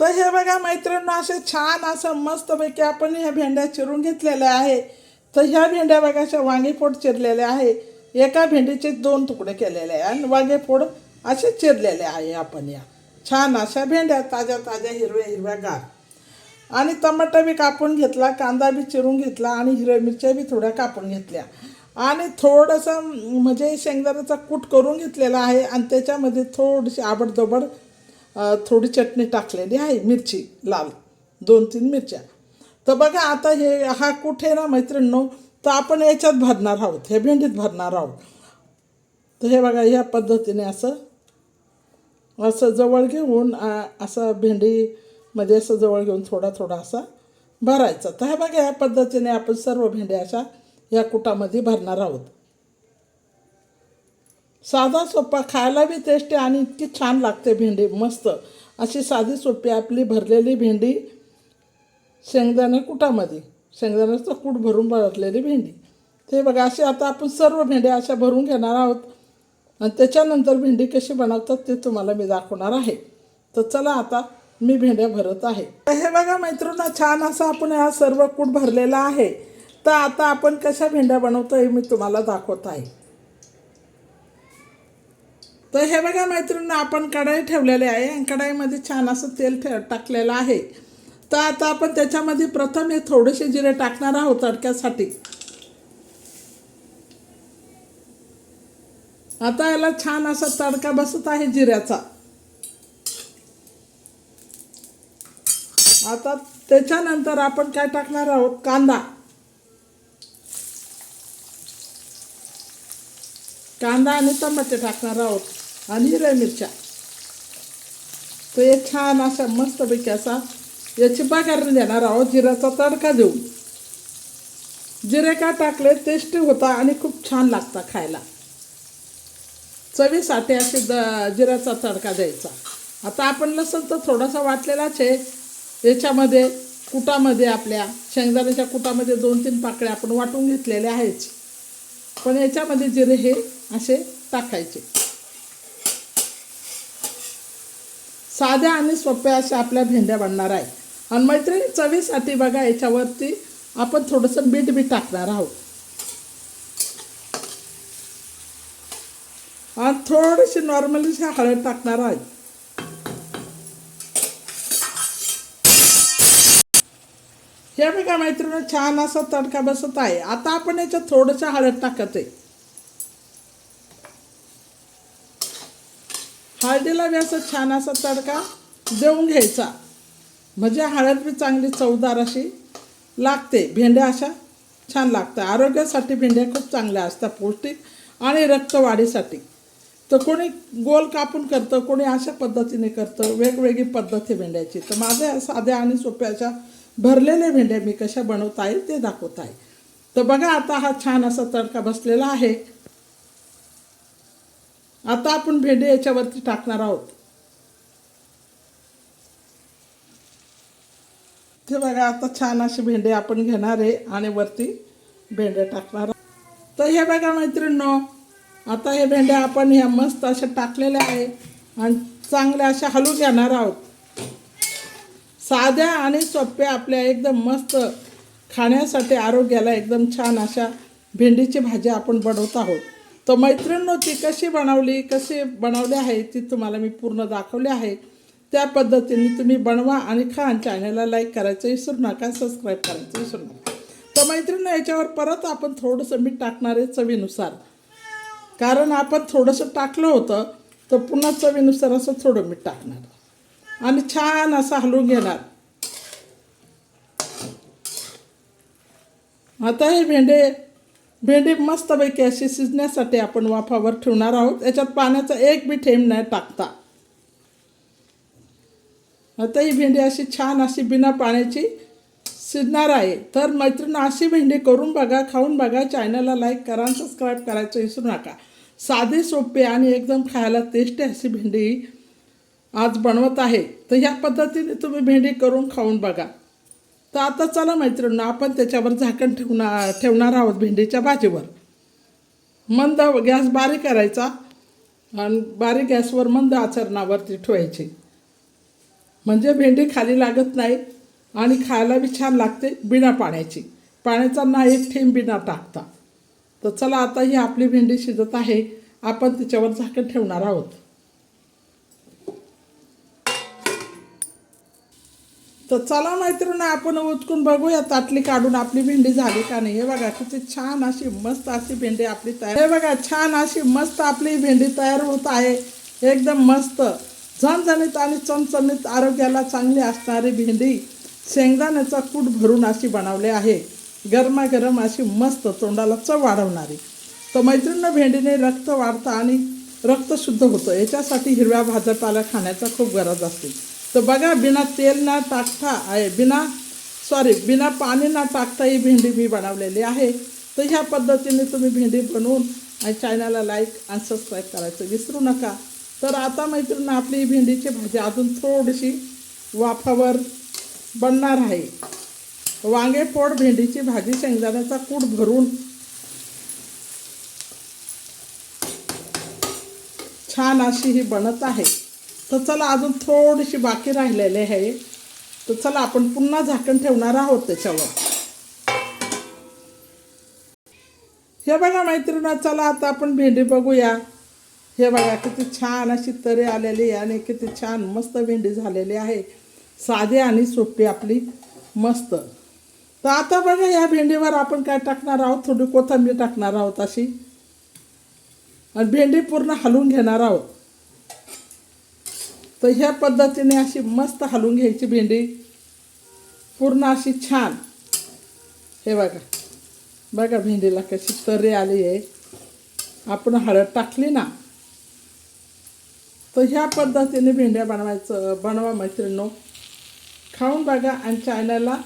तर हे बघा मैत्रिणी असे छान असं मस्तपैकी आपण ह्या भेंड्या चिरून घेतलेल्या आहे तर ह्या भेंड्या बघा अशा वांगेफोड चिरलेल्या आहे एका भेंडीचे दोन तुकडे केलेले आहे आणि वांगेफोड असे चिरलेले आहे आपण या. छान अशा भेंड्या ताज्या ताज्या हिरव्या हिरव्या गार. आणि टमाटा बी कापून घेतला कांदा बी चिरून घेतला आणि हिरव्या मिरच्या बी थोड्या कापून घेतल्या. आणि थोडंसं म्हणजे शेंगदाण्याचा कूट करून घेतलेला आहे आणि त्याच्यामध्ये थोडीशी आबडदोबड थोडी चटणी टाकलेली आहे मिरची लाल दोन तीन मिरच्या. तर बघा आता हे हा कुठे आहे ना मैत्रिणींनो? तर आपण याच्यात भरणार आहोत हे भेंडीत भरणार आहोत. तर हे बघा ह्या पद्धतीने असं असं जवळ घेऊन असं भेंडीमध्ये असं जवळ घेऊन थोडा थोडा असा भरायचा. तर हे बघा ह्या पद्धतीने आपण सर्व भेंड्या अशा या कुटामध्ये भरणार आहोत. साधा सोपा खायला बी टेस्टी आणि इतकी छान लागते भेंडी मस्त. अशी साधी सोपी आपली भरलेली भेंडी शेंगदाणे कुटामध्ये. शेंगदाण्याचं कूट भरून भरलेली भेंडी. ते बघा अशी आता आपण सर्व भेंड्या अशा भरून घेणार आहोत. आणि त्याच्यानंतर भेंडी कशी बनवतात ते तुम्हाला मी दाखवणार आहे. तर चला आता मी भेंड्या भरत आहे. तर हे बघा मैत्रिणी छान असं आपण हा सर्व कूट भरलेला आहे. तर आता आपण कशा भेंड्या बनवतो हे मी तुम्हाला दाखवत आहे. तर हे बघा मैत्रिणींना आपण कढाई ठेवलेली आहे आणि कढाईमध्ये छान असं तेल ठे टाकलेलं आहे. तर आता आपण त्याच्यामध्ये प्रथम हे थोडेसे जिरे टाकणार आहोत तडक्यासाठी. आता याला छान असा तडका बसत आहे जिऱ्याचा. आता त्याच्यानंतर आपण काय टाकणार आहोत? कांदा. कांदा आणि टमाटे टाकणार आहोत. आणि हिरव्या मिरच्या. तर हे छान असा मस्तपैकी असा याची बागारून देणार आहोत जिऱ्याचा तडका देऊन. जिरे का टाकले टेस्टी होता आणि खूप छान लागता खायला. चवीसाठी असे द जिऱ्याचा तडका द्यायचा. आता आपण लसण तर थोडासा वाटलेलाच आहे. याच्यामध्ये कुटामध्ये आपल्या शेंगदाण्याच्या कुटामध्ये दोन तीन पाकळ्या आपण वाटून घेतलेल्या आहेच पण याच्यामध्ये जिरे हे असे टाकायचे. साध्या आणि सोप्या अशा आपल्या भेंड्या बनणार आहे. आणि मैत्रिणी चवीसाठी बघा याच्यावरती आपण थोडंसं मीठ बी टाकणार आहोत. आणि थोडीशी नॉर्मलीशी हळद टाकणार आहे. हे बघा मैत्रिणी छान असा तडका बसत आहे. आता आपण याच्यात थोडंसं हळद टाकत आहे हळदीला बी असं छान असा तडका देऊन घ्यायचा. म्हणजे हळद बी चांगली चवदार अशी लागते. भेंड्या अशा छान लागतात. आरोग्यासाठी भेंड्या खूप चांगल्या असतात पौष्टिक आणि रक्तवाढीसाठी. तर कोणी गोल कापून करतं कोणी अशा पद्धतीने करतं वेगवेगळी पद्धत आहे भेंड्याची. तर माझ्या साध्या आणि सोप्या अशा भरलेल्या भेंड्या मी कशा बनवत आहे ते दाखवत आहे तर बघा आता हा छान असा तडका बसलेला आहे. आता आपण भेंडे याच्यावरती टाकणार आहोत. ते बघा आता छान असे भेंडे आपण घेणार आहे आणि वरती भेंडे टाकणार आहोत. तर हे बघा मैत्रिणींनो आता हे भेंड्या आपण ह्या मस्त अशा टाकलेल्या आहे आणि चांगल्या अशा हलू घेणार आहोत. साध्या आणि सोप्या आपल्या एकदम मस्त खाण्यासाठी आरोग्याला एकदम छान अशा भेंडीची भाजी आपण बनवत आहोत. तर मैत्रिणी ती कशी बनवली कशी बनवली आहे ती तुम्हाला मी पूर्ण दाखवली आहे. त्या पद्धतीने तुम्ही बनवा आणि खा आणि चॅनलला लाईक करायचं विसरू नका सबस्क्राईब करायचं विसरू नका. तर मैत्रिणी याच्यावर परत आपण थोडंसं मीठ टाकणार आहे चवीनुसार. कारण आपण थोडंसं टाकलं होतं तर पुन्हा चवीनुसार असं थोडं मीठ टाकणार. आणि छान असं हलवून घेणार. आता हे भेंडे भेंडी मस्तपैकी अशी शिजण्यासाठी आपण वाफावर ठेवणार आहोत. याच्यात पाण्याचा एक बी थेंब नाही टाकता. आता ही भेंडी अशी छान अशी बिना पाण्याची शिजणार आहे. तर मैत्रिणी अशी भेंडी करून बघा खाऊन बघा चॅनलला लाईक करा आणि सबस्क्राईब करायचं विसरू नका. साधी सोपी आणि एकदम खायला टेस्टी अशी भेंडी आज बनवत आहे. तर ह्या पद्धतीने तुम्ही भेंडी करून खाऊन बघा. तर आता चला मैत्रिणी आपण त्याच्यावर झाकण ठेवणार ठेवणार आहोत भेंडीच्या भाजीवर. मंद गॅस बारीक करायचा आणि बारीक गॅसवर मंद आचरणावरती ठेवायची. म्हणजे भेंडी खाली लागत नाही आणि खायला बी छान लागते बिना पाण्याची. पाण्याचा ना एक थेंब बिना टाकता. तर चला आता ही आपली भेंडी शिजत आहे. आपण तिच्यावर झाकण ठेवणार आहोत. तर चला मैत्रिणी आपण उचकून बघूया ताटली काढून आपली भेंडी झाली का नाही. हे बघा किती छान अशी मस्त अशी भेंडी आपली तयार. हे बघा छान अशी मस्त आपली भेंडी तयार होत आहे. एकदम मस्त झणझणीत आणि चमचमीत आरोग्याला चांगली असणारी भेंडी शेंगदाण्याचा कूट भरून अशी बनवली आहे. गरमागरम अशी मस्त तोंडाला चव वाढवणारी. तर मैत्रिणी भेंडीने रक्त वाढतं आणि रक्त शुद्ध होतं. याच्यासाठी हिरव्या भाज्यापाला खाण्याचा खूप गरज असते. तर बघा बिना तेल ना टाकता आहे बिना सॉरी बिना पाणी ना टाकता ही भेंडी मी बनवलेली आहे. तर ह्या पद्धतीने तुम्ही भेंडी बनवून आणि चॅनलला लाईक आणि सबस्क्राईब करायचं विसरू नका. तर आता मैत्रीण आपली ही भेंडीची भाजी अजून थोडीशी वाफावर बनणार आहे. वांगे पोड भेंडीची भाजी शेंगदाण्याचा कूट भरून छान अशी ही बनत आहे. तर चला अजून थोडीशी बाकी राहिलेली आहे. तर चला आपण पुन्हा झाकण ठेवणार आहोत त्याच्यावर. हे बघा मैत्रिणी चला आता आपण भेंडी बघूया. हे बघा किती छान अशी तरी आलेली आहे आणि किती छान मस्त भेंडी झालेली आहे. साधी आणि सोपी आपली मस्त. तर आता बघा या भेंडीवर आपण काय टाकणार आहोत? थोडी कोथिंबीर टाकणार आहोत अशी. आणि भेंडी पूर्ण हलवून घेणार आहोत. तर ह्या पद्धतीने अशी मस्त हलवून घ्यायची भेंडी. पूर्ण अशी छान. हे बघा. बघा भेंडीला कशी तर्री आली आहे. आपण हळद टाकली ना. तर ह्या पद्धतीने भेंड्या बनवायचं बनवा मैत्रिणी खाऊन बघा आणि चॅनलला